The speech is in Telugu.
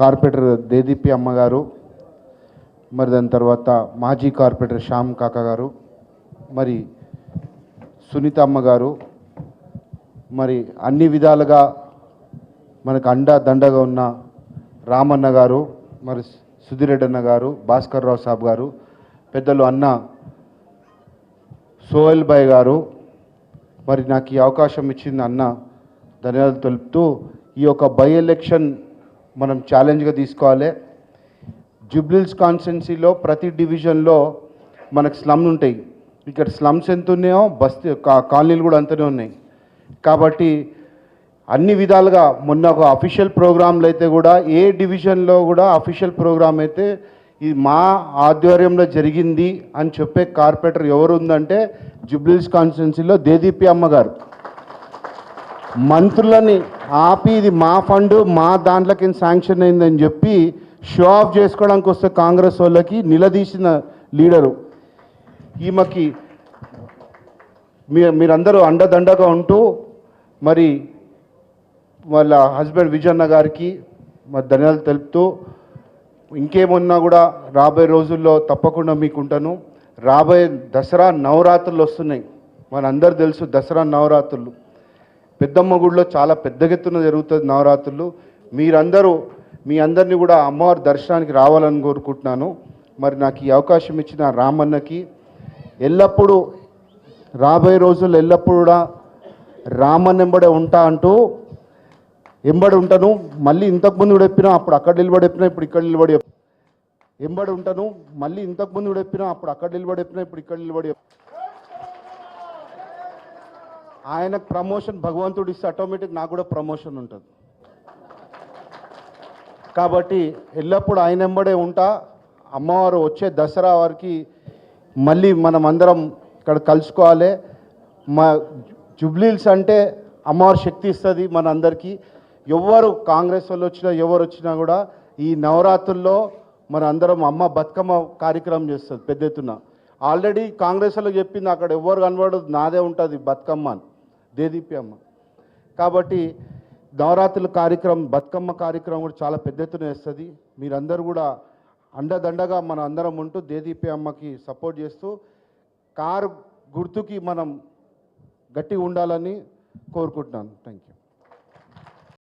కార్పొరేటర్ దేదీపి అమ్మగారు మరి దాని తర్వాత మాజీ కార్పొరేటర్ శ్యామ్ కాక గారు మరి సునీత అమ్మగారు మరి అన్ని విధాలుగా మనకు అండా దండగా ఉన్న రామన్న గారు మరి సుధిరెడ్డన్న గారు భాస్కర్ రావు సాబ్ గారు పెద్దలు అన్న సోహెల్ భాయ్ గారు మరి నాకు ఈ అవకాశం ఇచ్చింది అన్న ధన్యవాదాలు తెలుపుతూ ఈ యొక్క బై ఎలక్షన్ మనం ఛాలెంజ్గా తీసుకోవాలి. జుబ్లిల్స్ కాన్స్టెన్సీలో ప్రతి డివిజన్లో మనకు స్లమ్ ఉంటాయి. ఇక్కడ స్లమ్స్ ఎంత ఉన్నాయో బస్తీ కా- కాలనీలు కూడా అంతనే ఉన్నాయి. కాబట్టి అన్ని విధాలుగా మొన్న ఒక అఫీషియల్ ప్రోగ్రాంలు అయితే కూడా ఏ డివిజన్లో కూడా అఫీషియల్ ప్రోగ్రామ్ అయితే ఇది మా ఆధ్వర్యంలో జరిగింది అని చెప్పే కార్పొరేటర్ ఎవరు ఉందంటే జుబ్లిల్స్ కాన్స్టిట్యున్సీలో దేదీపి అమ్మగారు. మంత్రులని ఆపి ఇది మా ఫండ్ మా దాంట్లోకి శాంక్షన్ అయిందని చెప్పి షో ఆఫ్ చేసుకోవడానికి వస్తే కాంగ్రెస్ వాళ్ళకి నిలదీసిన లీడరు. ఈమెకి మీ మీరందరూ అండదండగా ఉంటూ మరి వాళ్ళ హస్బెండ్ విజయన్న గారికి మరి ధన్యవాదాలు తెలుపుతూ ఇంకేమున్నా కూడా రాబోయే రోజుల్లో తప్పకుండా మీకు ఉంటాను రాబోయే దసరా నవరాత్రులు వస్తున్నాయి. మనందరూ తెలుసు దసరా నవరాత్రులు. పెద్దమ్మ గుడిలో చాలా పెద్ద ఎత్తున జరుగుతుంది నవరాత్రులు. మీరందరూ మీ అందరినీ కూడా అమ్మవారి దర్శనానికి రావాలని కోరుకుంటున్నాను. మరి నాకు ఈ అవకాశం ఇచ్చిన రామన్నకి ఎల్లప్పుడూ రాబోయే రోజుల్లో ఎల్లప్పుడూ కూడా రామన్న ఎంబడే ఉంటా అంటూ ఎంబడి ఉంటాను. మళ్ళీ ఇంతకుముందు కూడా చెప్పినా అప్పుడు అక్కడ నిలబడి చెప్పినా ఇప్పుడు ఇక్కడ నిలబడి ఎంబడి ఉంటాను. మళ్ళీ ఇంతకుముందు కూడా చెప్పినా అప్పుడు అక్కడ నిలబడి చెప్పినా ఇప్పుడు ఇక్కడ నిలబడి ఆయనకు ప్రమోషన్ భగవంతుడు ఇస్తే ఆటోమేటిక్ నాకు కూడా ప్రమోషన్ ఉంటుంది. కాబట్టి ఎల్లప్పుడూ ఆయన ఎంబడే ఉంటా. అమ్మవారు వచ్చే దసరా వారికి మళ్ళీ మనం అందరం ఇక్కడ కలుసుకోవాలి. మా జుబ్లీల్స్ అంటే అమ్మవారి శక్తి ఇస్తుంది మన అందరికీ ఎవరు కాంగ్రెస్ వాళ్ళు వచ్చినా ఎవరు వచ్చినా కూడా ఈ నవరాత్రుల్లో మన అందరం అమ్మ బతుకమ్మ కార్యక్రమం చేస్తుంది పెద్ద ఎత్తున. ఆల్రెడీ కాంగ్రెస్ వాళ్ళకి చెప్పింది అక్కడ ఎవరు కనబడదు నాదే ఉంటుంది బతుకమ్మ అని. దేదీపి అమ్మ కాబట్టి నవరాత్రుల కార్యక్రమం బతుకమ్మ కార్యక్రమం కూడా చాలా పెద్ద ఎత్తున వేస్తుంది మీరందరూ కూడా అండదండగా మన అందరం ఉంటూ దేదీపి అమ్మకి సపోర్ట్ చేస్తూ కారు గుర్తుకి మనం గట్టిగా ఉండాలని కోరుకుంటున్నాను. Thank you